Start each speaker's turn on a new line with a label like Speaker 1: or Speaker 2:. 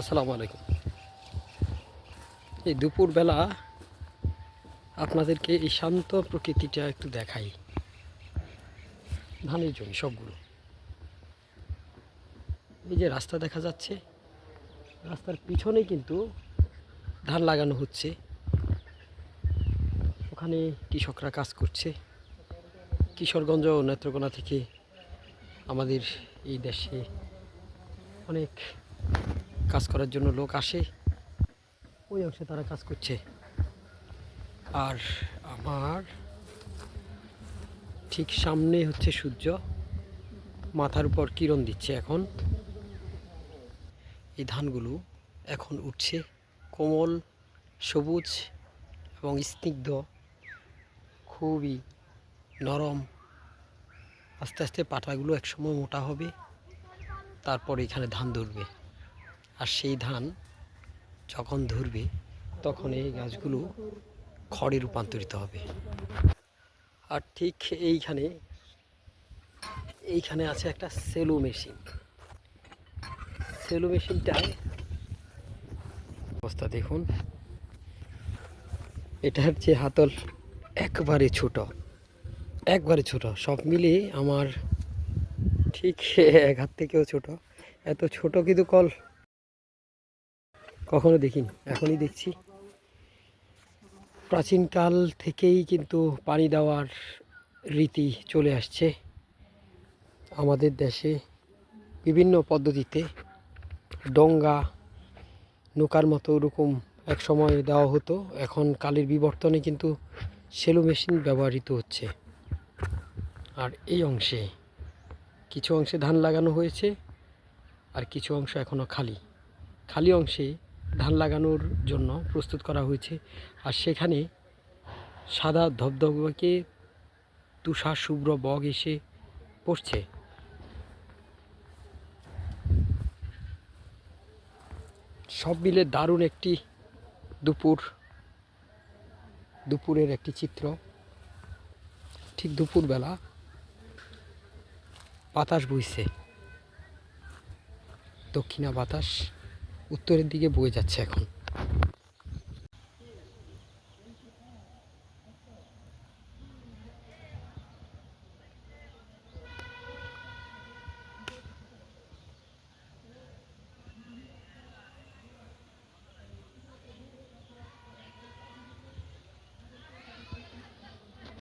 Speaker 1: আসসালামু আলাইকুম। এই দুপুরবেলা আপনাদেরকে এই শান্ত প্রকৃতিটা একটু দেখাই। ধানের জমি সবগুলো। এই যে রাস্তা দেখা যাচ্ছে, রাস্তার পিছনে কিন্তু ধান লাগানো হচ্ছে। ওখানে কৃষকরা কাজ করছে। কিশোরগঞ্জ ও নেত্রকোনা থেকে আমাদের এই দেশে অনেক কাজ করার জন্য লোক আসে। ওই অংশে তারা কাজ করছে। আর আমার ঠিক সামনে হচ্ছে সূর্য। মাথার উপর কিরণ দিচ্ছে এখন। এই ধানগুলো এখন উঠছে কোমল, সবুজ এবং স্নিগ্ধ। খুবই নরম। আস্তে আস্তে পাতাগুলো একসময় মোটা হবে। তারপর এখানে ধান ধরবে। আর সেই ধান যখন ধরবে, তখন এই গাছগুলো খড়ে রূপান্তরিত হবে। আর ঠিক এইখানে এইখানে আছে একটা সেলো মেশিন। সেলো মেশিনটায় অবস্থা দেখুন। এটার যে হাতল একবারে ছোট একবারে ছোট, সব মিলে আমার ঠিক এক হাত থেকেও ছোট। এত ছোট কিন্তু কল কখনো দেখিনি, এখনই দেখছি। প্রাচীনকাল থেকেই কিন্তু পানি দেওয়ার রীতি চলে আসছে আমাদের দেশে। বিভিন্ন পদ্ধতিতে ডঙ্গা, নৌকার মতো ওরকম এক সময় দেওয়া হতো, এখন কালের বিবর্তনে কিন্তু সেলো মেশিন ব্যবহৃত হচ্ছে। আর এই অংশে কিছু অংশে ধান লাগানো হয়েছে, আর কিছু অংশ এখনও খালি। খালি অংশে ধান লাগানোর জন্য প্রস্তুত করা হয়েছে। আর সেখানে সাদা ধবধবাকে তুষার শুভ্র বগ এসে পড়ছে। সব মিলে দারুণ একটি দুপুর, দুপুরের একটি চিত্র। ঠিক দুপুরবেলা বাতাস বইছে। দক্ষিণা বাতাস। উত্তরের দিকে বয়ে যাচ্ছে এখন।